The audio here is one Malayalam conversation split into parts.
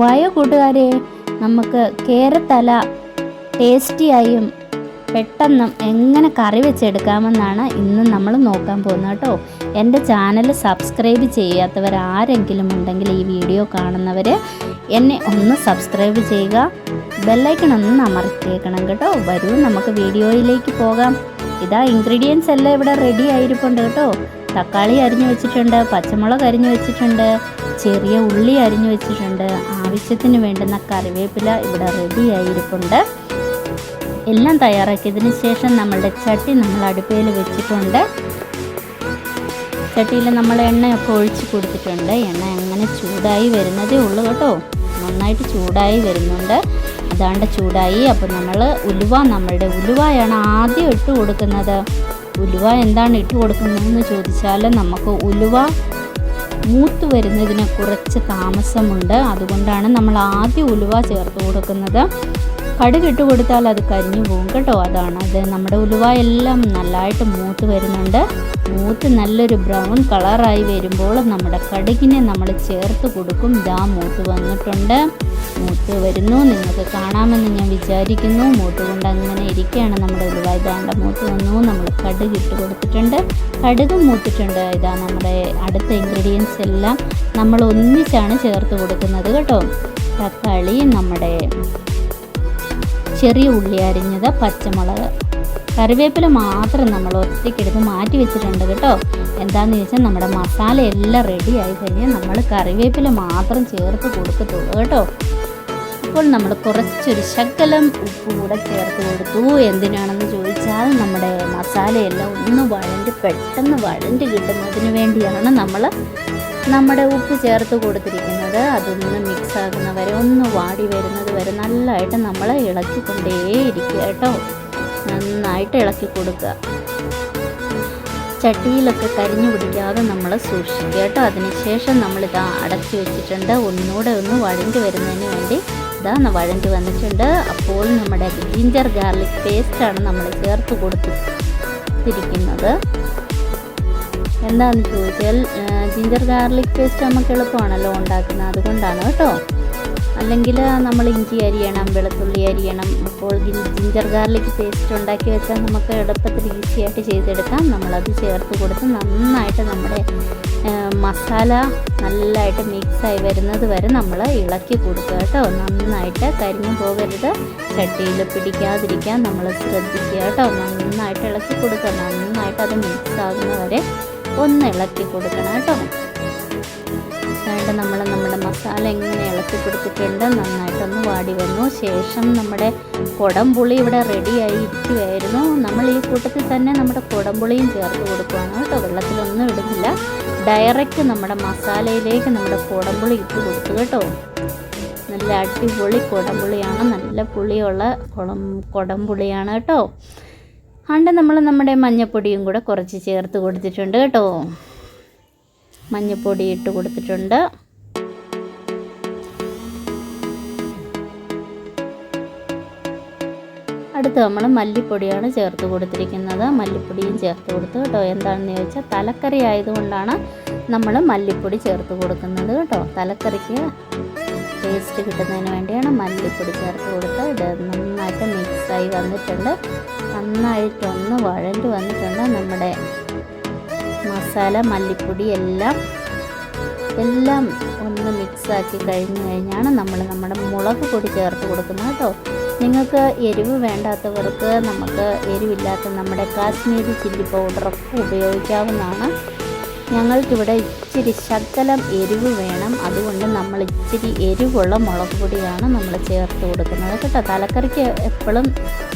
വായോ കൂട്ടുകാരെ നമുക്ക് കേരത്തല ടേസ്റ്റിയായും പെട്ടെന്നും എങ്ങനെ കറി വെച്ചെടുക്കാമെന്നാണ് ഇന്ന് നമ്മൾ നോക്കാൻ പോകുന്നത് കേട്ടോ. എന്റെ ചാനൽ സബ്സ്ക്രൈബ് ചെയ്യാത്തവർ ആരെങ്കിലും ഉണ്ടെങ്കിൽ ഈ വീഡിയോ കാണുന്നവർ എന്നെ ഒന്ന് സബ്സ്ക്രൈബ് ചെയ്യുക. ബെല്ലൈക്കൺ ഒന്ന് അമർത്തിയേക്കണം കേട്ടോ. വരൂ നമുക്ക് വീഡിയോയിലേക്ക് പോകാം. ഇതാ ഇൻഗ്രീഡിയൻസ് എല്ലാം ഇവിടെ റെഡി ആയിരിപ്പുണ്ട് കേട്ടോ. തക്കാളി അരിഞ്ഞു വെച്ചിട്ടുണ്ട് പച്ചമുളക് അരിഞ്ഞു വെച്ചിട്ടുണ്ട് ചെറിയ ഉള്ളി അരിഞ്ഞു വെച്ചിട്ടുണ്ട്. ആവശ്യത്തിന് വേണ്ടുന്ന കറിവേപ്പില ഇവിടെ റെഡി ആയിരിപ്പുണ്ട് എല്ലാം തയ്യാറാക്കിയതിന് ശേഷം നമ്മളുടെ ചട്ടി നമ്മൾ അടുപ്പയിൽ വെച്ചിട്ടുണ്ട്. ചട്ടിയിൽ നമ്മൾ എണ്ണയൊക്കെ ഒഴിച്ച് കൊടുത്തിട്ടുണ്ട്. എണ്ണ അങ്ങനെ ചൂടായി വരുന്നതേ ഉള്ളൂ കേട്ടോ. നന്നായിട്ട് ചൂടായി വരുന്നുണ്ട്. അതാണ്ട് ചൂടായി. അപ്പോൾ നമ്മൾ ഉലുവ നമ്മളുടെ ഉലുവയാണ് ആദ്യം ഇട്ട് കൊടുക്കുന്നത്. ഉലുവ എന്താണ് ഇട്ട് കൊടുക്കുന്നതെന്ന് ചോദിച്ചാൽ നമുക്ക് ഉലുവ മൂത്ത് വരുന്നതിന് കുറച്ച് താമസമുണ്ട്. അതുകൊണ്ടാണ് നമ്മൾ ആദ്യം ഉലുവ ചേർത്ത് കൊടുക്കുന്നത്. കടുകിട്ട് കൊടുത്താൽ അത് കരിഞ്ഞു പോകും കേട്ടോ. അതാണ് അത്. നമ്മുടെ ഉലുവ എല്ലാം നല്ലതായിട്ട് മൂത്ത് വരുന്നുണ്ട്. മൂത്ത് നല്ലൊരു ബ്രൗൺ കളറായി വരുമ്പോൾ നമ്മുടെ കടുകിനെ നമ്മൾ ചേർത്ത് കൊടുക്കും. ഇതാ മൂത്ത് വന്നിട്ടുണ്ട്. മൂത്ത് വരുന്നു. നിങ്ങൾക്ക് കാണാമെന്ന് ഞാൻ വിചാരിക്കുന്നു. മൂത്ത് കൊണ്ട് അങ്ങനെ ഇരിക്കുകയാണ് നമ്മുടെ ഉലുവ ഇതാണ്ട് മൂത്ത് വന്നു. നമ്മൾ കടുക് ഇട്ട് കൊടുത്തിട്ടുണ്ട്. കടുകും മൂത്തിട്ടുണ്ട്. ഇതാ നമ്മുടെ അടുത്ത ഇൻഗ്രീഡിയൻസ് എല്ലാം നമ്മൾ ഒന്നിച്ചാണ് ചേർത്ത് കൊടുക്കുന്നത് കേട്ടോ. തക്കാളി നമ്മുടെ ചെറിയ ഉള്ളി അരിഞ്ഞത് പച്ചമുളക് കറിവേപ്പില മാത്രം നമ്മൾ ഒറ്റയ്ക്കെടുത്ത് മാറ്റി വെച്ചിട്ടുണ്ട് കേട്ടോ. എന്താണെന്ന് ചോദിച്ചാൽ നമ്മുടെ മസാല എല്ലാം റെഡി ആയി കഴിഞ്ഞാൽ നമ്മൾ കറിവേപ്പില മാത്രം ചേർത്ത് കൊടുക്കത്തുള്ളൂ കേട്ടോ. ഇപ്പോൾ നമ്മൾ കുറച്ചൊരു ശകലം ഉപ്പ് കൂടെ ചേർത്ത് കൊടുത്തു. എന്തിനാണെന്ന് ചോദിച്ചാൽ നമ്മുടെ മസാലയെല്ലാം ഒന്ന് വഴണ്ട് പെട്ടെന്ന് വഴണ്ട് കിട്ടുന്നതിന് വേണ്ടിയാണ് നമ്മൾ നമ്മുടെ ഉപ്പ് ചേർത്ത് കൊടുത്തിരിക്കുന്നത്. അതൊന്ന് മിക്സ് ആകുന്ന വരെ ഒന്ന് വാടി വരുന്നത് വരെ നല്ലതായിട്ട് നമ്മൾ ഇളക്കിക്കൊണ്ടേയിരിക്കുക കേട്ടോ. നന്നായിട്ട് ഇളക്കി കൊടുക്കുക. ചട്ടിയിലൊക്കെ കരിഞ്ഞു പിടിക്കാതെ നമ്മൾ സൂക്ഷിക്കുക കേട്ടോ. അതിനുശേഷം നമ്മളിത് അടച്ചു വെച്ചിട്ടുണ്ട്. ഒന്നുകൂടെ ഒന്ന് വഴണ്ടി വരുന്നതിന് വേണ്ടി ഇതാ വഴണ്ടി വന്നിട്ടുണ്ട്. അപ്പോൾ നമ്മുടെ ജിഞ്ചർ ഗാർലിക് പേസ്റ്റാണ് നമ്മൾ ചേർത്ത് കൊടുത്തിരിക്കുന്നത്. എന്താണെന്ന് ചോദിച്ചാൽ ജിഞ്ചർ ഗാർലിക് പേസ്റ്റ് നമുക്ക് എളുപ്പമാണല്ലോ ഉണ്ടാക്കുന്നത്. അതുകൊണ്ടാണ് കേട്ടോ. അല്ലെങ്കിൽ നമ്മൾ ഇഞ്ചി അരിയണം വെളുത്തുള്ളി അരിയണം. അപ്പോൾ ജിഞ്ചർ ഗാർലിക് പേസ്റ്റ് ഉണ്ടാക്കി വെച്ചാൽ നമുക്ക് എളുപ്പത്തിൽ ഈസി ആയിട്ട് ചെയ്തെടുക്കാം. നമ്മളത് ചേർത്ത് കൊടുത്ത് നന്നായിട്ട് നമ്മുടെ മസാല നല്ലതായിട്ട് മിക്സായി വരുന്നത് വരെ നമ്മൾ ഇളക്കി കൊടുക്കുക കേട്ടോ. നന്നായിട്ട് കരിഞ്ഞു പോകരുത്. ചട്ടിയിൽ പിടിക്കാതിരിക്കാൻ നമ്മൾ ശ്രദ്ധിക്കുക കേട്ടോ. നന്നായിട്ട് ഇളക്കി കൊടുക്കുക. നന്നായിട്ട് അത് മിക്സ് ആകുന്ന വരെ ഒന്ന് ഇളക്കി കൊടുക്കണം കേട്ടോ. അതുകൊണ്ട് നമ്മൾ നമ്മുടെ മസാല എങ്ങനെ ഇളക്കി കൊടുത്തിട്ടുണ്ട് നന്നായിട്ടൊന്ന് വാടി വന്നു. ശേഷം നമ്മുടെ കുടംപുളി ഇവിടെ റെഡിയായി ഇരിക്കുമായിരുന്നു നമ്മൾ ഈ കൂട്ടത്തിൽ തന്നെ നമ്മുടെ കുടംപുളിയും ചേർത്ത് കൊടുക്കുകയാണ് കേട്ടോ. വെള്ളത്തിലൊന്നും ഇടുന്നില്ല. ഡയറക്റ്റ് നമ്മുടെ മസാലയിലേക്ക് നമ്മുടെ കുടംപുളി ഇട്ട് കൊടുത്തു കേട്ടോ. നല്ല അടിപൊളി കുടംപുളിയാണ് നല്ല പുളിയുള്ള കുളം കുടംപുളിയാണ് കേട്ടോ. അണ്ട് നമ്മൾ നമ്മുടെ മഞ്ഞപ്പൊടിയും കൂടെ കുറച്ച് ചേർത്ത് കൊടുത്തിട്ടുണ്ട് കേട്ടോ. മഞ്ഞപ്പൊടി ഇട്ട് കൊടുത്തിട്ടുണ്ട്. അടുത്ത് നമ്മൾ മല്ലിപ്പൊടിയാണ് ചേർത്ത് കൊടുത്തിരിക്കുന്നത്. മല്ലിപ്പൊടിയും ചേർത്ത് കൊടുത്തു കേട്ടോ. എന്താണെന്ന് ചോദിച്ചാൽ തലക്കറി ആയതുകൊണ്ടാണ് നമ്മൾ മല്ലിപ്പൊടി ചേർത്ത് കൊടുക്കുന്നത് കേട്ടോ. തലക്കറിക്ക് ടേസ്റ്റ് കിട്ടുന്നതിന് വേണ്ടിയാണ് മല്ലിപ്പൊടി ചേർത്ത് കൊടുത്ത് ഇത് നന്നായിട്ട് മിക്സായി വന്നിട്ടുണ്ട്. നന്നായിട്ടൊന്ന് വഴണ്ട് വന്നിട്ടുണ്ട്. നമ്മുടെ മസാല മല്ലിപ്പൊടി എല്ലാം എല്ലാം ഒന്ന് മിക്സാക്കി കഴിഞ്ഞ് കഴിഞ്ഞാണ് നമ്മൾ നമ്മുടെ മുളക് പൊടി ചേർത്ത് കൊടുക്കുന്നത് കേട്ടോ. നിങ്ങൾക്ക് എരിവ് വേണ്ടാത്തവർക്ക് നമുക്ക് എരിവില്ലാത്ത നമ്മുടെ കാശ്മീരി ചില്ലി പൗഡറൊക്കെ ഉപയോഗിക്കാവുന്നതാണ്. ഞങ്ങൾക്കിവിടെ ഇച്ചിരി ശകലം എരിവ് വേണം. അതുകൊണ്ട് നമ്മൾ ഇച്ചിരി എരിവുള്ള മുളക് പൊടിയാണ് നമ്മൾ ചേർത്ത് കൊടുക്കുന്നത് കേട്ടോ. തലക്കറിക്ക് എപ്പോഴും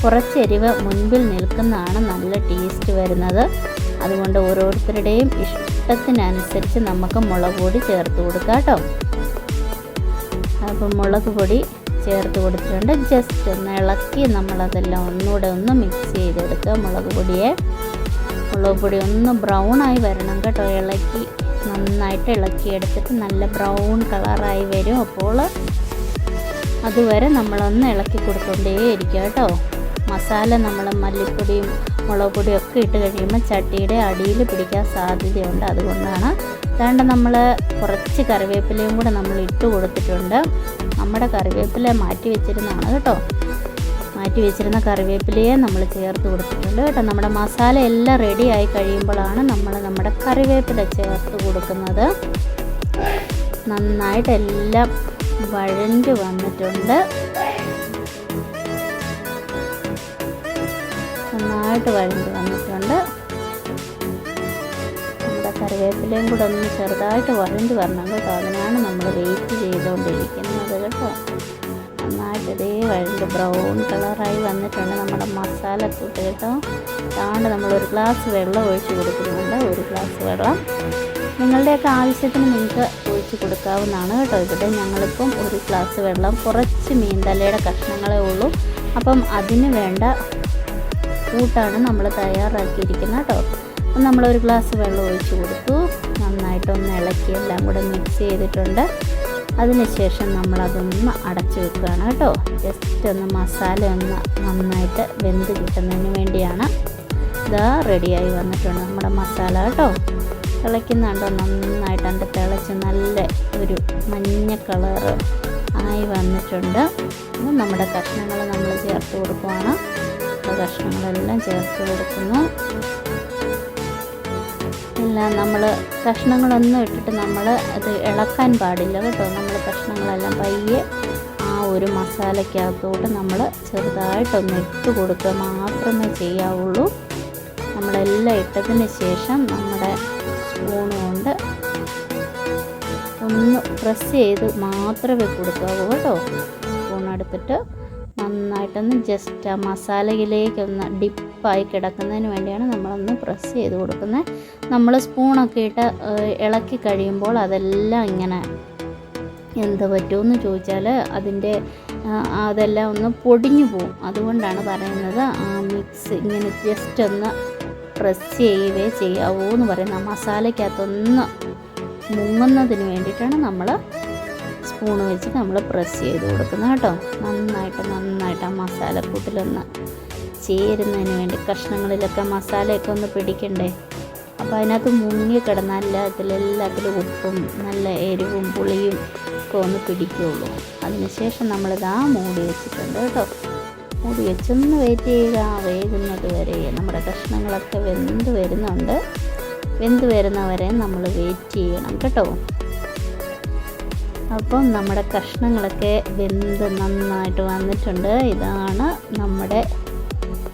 കുറച്ച് എരിവ് മുൻപിൽ നിൽക്കുന്നതാണ് നല്ല ടേസ്റ്റ് വരുന്നത്. അതുകൊണ്ട് ഓരോരുത്തരുടെയും ഇഷ്ടത്തിനനുസരിച്ച് നമുക്ക് മുളക് പൊടി ചേർത്ത് കൊടുക്കാം കേട്ടോ. അപ്പം മുളക് പൊടി ചേർത്ത് കൊടുത്തിട്ടുണ്ട്. ജസ്റ്റ് ഒന്ന് ഇളക്കി നമ്മളതെല്ലാം ഒന്നുകൂടെ ഒന്ന് മിക്സ് ചെയ്തെടുക്കുക. മുളക് പൊടിയെ. മുളക് പൊടി ഒന്ന് ബ്രൗൺ ആയി വരണം കേട്ടോ. ഇളക്കി നന്നായിട്ട് ഇളക്കിയെടുത്തിട്ട് നല്ല ബ്രൗൺ കളറായി വരും. അപ്പോൾ അതുവരെ നമ്മളൊന്ന് ഇളക്കി കൊടുക്കൊണ്ടേയിരിക്കുക കേട്ടോ. മസാല നമ്മൾ മല്ലിപ്പൊടിയും മുളക് പൊടിയും ഒക്കെ ഇട്ട് കഴിയുമ്പോൾ ചട്ടിയുടെ അടിയിൽ പിടിക്കാൻ സാധ്യതയുണ്ട്. അതുകൊണ്ടാണ്. അതാണ്ട് നമ്മൾ കുറച്ച് കറിവേപ്പിലയും കൂടെ നമ്മൾ ഇട്ട് കൊടുത്തിട്ടുണ്ട്. നമ്മുടെ കറിവേപ്പില മാറ്റി വെച്ചിരുന്നതാണ് കേട്ടോ. മാറ്റി വെച്ചിരുന്ന കറിവേപ്പിലയെ നമ്മൾ ചേർത്ത് കൊടുത്തിട്ടുണ്ട് കേട്ടോ. നമ്മുടെ മസാല എല്ലാം റെഡി ആയി കഴിയുമ്പോഴാണ് നമ്മൾ നമ്മുടെ കറിവേപ്പില ചേർത്ത് കൊടുക്കുന്നത്. നന്നായിട്ട് എല്ലാം വഴണ്ട് വന്നിട്ടുണ്ട്. നന്നായിട്ട് വഴണ്ട് വന്നിട്ടുണ്ട്. കറിവേപ്പിലയും കൂടെ ഒന്ന് ചെറുതായിട്ട് വഴണ്ട് വരണം കേട്ടോ. അതിനാണ് നമ്മൾ വെയിറ്റ് ചെയ്തുകൊണ്ടിരിക്കുന്നത് കേട്ടോ. നന്നായിട്ട് ഇതേ വഴണ്ട് ബ്രൗൺ കളറായി വന്നിട്ടുണ്ട് നമ്മുടെ മസാല കൂട്ട് കേട്ടോ. താണ്ട് നമ്മൾ ഒരു ഗ്ലാസ് വെള്ളം ഒഴിച്ച് കൊടുക്കുന്നുണ്ട്. ഒരു ഗ്ലാസ് വെള്ളം നിങ്ങളുടെയൊക്കെ ആവശ്യത്തിന് നിങ്ങൾക്ക് ഒഴിച്ച് കൊടുക്കാവുന്നതാണ് കേട്ടോ. ഇവിടെ ഞങ്ങളിപ്പം ഒരു ഗ്ലാസ് വെള്ളം കുറച്ച് മീൻതലയുടെ കഷ്ണങ്ങളേ ഉള്ളൂ. അപ്പം അതിന് വേണ്ട കൂട്ടാണ് നമ്മൾ തയ്യാറാക്കിയിരിക്കുന്നത് കേട്ടോ. അപ്പം നമ്മളൊരു ഗ്ലാസ് വെള്ളം ഒഴിച്ച് കൊടുത്തു. നന്നായിട്ടൊന്ന് ഇളക്കി എല്ലാം കൂടെ മിക്സ് ചെയ്തിട്ടുണ്ട്. അതിനുശേഷം നമ്മളതൊന്ന് അടച്ച് വെക്കുകയാണ് കേട്ടോ. ജസ്റ്റ് ഒന്ന് മസാല ഒന്ന് നന്നായിട്ട് വെന്ത് കിട്ടുന്നതിന് വേണ്ടിയാണ്. ഇതാ റെഡിയായി വന്നിട്ടുണ്ട് നമ്മുടെ മസാല കേട്ടോ. തിളയ്ക്കുന്നുണ്ടോ. നന്നായിട്ട് അതിന്റെ തിളച്ച് നല്ല ഒരു മഞ്ഞ കളറ് ആയി വന്നിട്ടുണ്ട്. നമ്മുടെ കഷ്ണങ്ങൾ നമ്മൾ ചേർത്ത് കൊടുക്കുവാണ്. കഷ്ണങ്ങളെല്ലാം ചേർത്ത് കൊടുക്കുന്നു. എല്ലാം നമ്മൾ കഷ്ണങ്ങളൊന്നും ഇട്ടിട്ട് നമ്മൾ അത് ഇളക്കാൻ പാടില്ല കേട്ടോ. നമ്മൾ കഷ്ണങ്ങളെല്ലാം പയ്യെ ആ ഒരു മസാലയ്ക്കകത്തോട്ട് നമ്മൾ ചെറുതായിട്ടൊന്ന് ഇട്ട് കൊടുക്കുക മാത്രമേ ചെയ്യാവുള്ളൂ. നമ്മളെല്ലാം ഇട്ടതിന് ശേഷം നമ്മുടെ സ്പൂൺ കൊണ്ട് ഒന്ന് പ്രസ് ചെയ്ത് മാത്രമേ കൊടുക്കാവൂ കേട്ടോ. സ്പൂൺ എടുത്തിട്ട് നന്നായിട്ടൊന്ന് ജസ്റ്റ് ആ മസാലയിലേക്കൊന്ന് ഡിപ്പായി കിടക്കുന്നതിന് വേണ്ടിയാണ് നമ്മളൊന്ന് പ്രസ് ചെയ്ത് കൊടുക്കുന്നത്. നമ്മൾ സ്പൂണൊക്കെ ഇട്ട് ഇളക്കി കഴിയുമ്പോൾ അതെല്ലാം ഇങ്ങനെ എന്ത് പറ്റുമെന്ന് ചോദിച്ചാൽ അതിന്റെ അതെല്ലാം ഒന്ന് പൊടിഞ്ഞു പോവും. അതുകൊണ്ടാണ് പറയുന്നത് മിക്സ് ഇങ്ങനെ ജസ്റ്റ് ഒന്ന് പ്രസ് ചെയ്യുകയേ ചെയ്യാവൂ എന്ന് പറയുന്നത്. ആ മസാലയ്ക്കകത്തൊന്ന് മുങ്ങുന്നതിന് വേണ്ടിയിട്ടാണ് നമ്മൾ സ്പൂൺ വെച്ച് നമ്മൾ പ്രസ് ചെയ്ത് കൊടുക്കുന്നത് കേട്ടോ. നന്നായിട്ട് നന്നായിട്ട് ആ മസാലക്കൂട്ടിലൊന്ന് ചേരുന്നതിന് വേണ്ടി കഷ്ണങ്ങളിലൊക്കെ മസാലയൊക്കെ ഒന്ന് പിടിക്കണ്ടേ? അപ്പോൾ അതിനകത്ത് മുങ്ങി കിടന്നാൽ എല്ലാത്തിലെല്ലാത്തിലും ഉപ്പും നല്ല എരിവും പുളിയും ഒക്കെ ഒന്ന് പിടിക്കുകയുള്ളൂ അതിനുശേഷം നമ്മളിതാ മൂടി വെച്ചിട്ടുണ്ട് കേട്ടോ. മൂടി വെച്ചൊന്ന് വെയിറ്റ് ചെയ്യുക വേകുന്നത് വരെ നമ്മുടെ കഷ്ണങ്ങളൊക്കെ വെന്ത് വരുന്നുണ്ട്. വെന്ത് വരുന്നവരെ നമ്മൾ വെയിറ്റ് ചെയ്യണം കേട്ടോ. അപ്പം നമ്മുടെ കഷ്ണങ്ങളൊക്കെ വെന്ത് നന്നായിട്ട് വന്നിട്ടുണ്ട്. ഇതാണ് നമ്മുടെ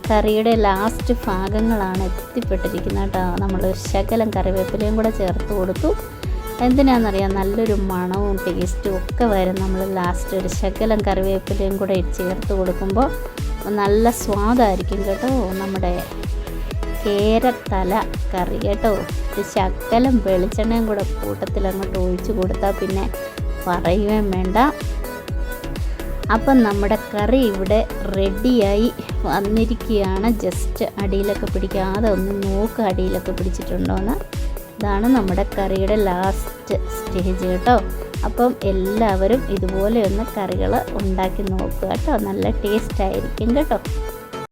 കറിയുടെ ലാസ്റ്റ് ഭാഗങ്ങളാണ് എത്തിപ്പെട്ടിരിക്കുന്നത് കേട്ടോ. നമ്മൾ ശകലം കറിവേപ്പിലയും കൂടെ ചേർത്ത് കൊടുത്തു. എന്തിനാണെന്നറിയാം നല്ലൊരു മണവും ടേസ്റ്റും ഒക്കെ വരും. നമ്മൾ ലാസ്റ്റ് ഒരു ശകലം കറിവേപ്പിലയും കൂടെ ചേർത്ത് കൊടുക്കുമ്പോൾ നല്ല സ്വാദായിരിക്കും കേട്ടോ നമ്മുടെ കേരത്തല കറി കേട്ടോ. ഒരു ശകലം വെളിച്ചെണ്ണയും കൂടെ കൂട്ടത്തിൽ അങ്ങോട്ട് ഒഴിച്ച് കൊടുത്താൽ പിന്നെ പറയുകയും വേണ്ട. അപ്പം നമ്മുടെ കറി ഇവിടെ റെഡിയായി വന്നിരിക്കുകയാണ്. ജസ്റ്റ് അടിയിലൊക്കെ പിടിക്കാതെ ഒന്ന് നോക്ക് അടിയിലൊക്കെ പിടിച്ചിട്ടുണ്ടോയെന്ന് ഇതാണ് നമ്മുടെ കറിയുടെ ലാസ്റ്റ് സ്റ്റേജ് കേട്ടോ. അപ്പം എല്ലാവരും ഇതുപോലെ ഒന്ന് കറികൾ ഉണ്ടാക്കി നോക്കുക കേട്ടോ. നല്ല ടേസ്റ്റ് ആയിരിക്കും കേട്ടോ.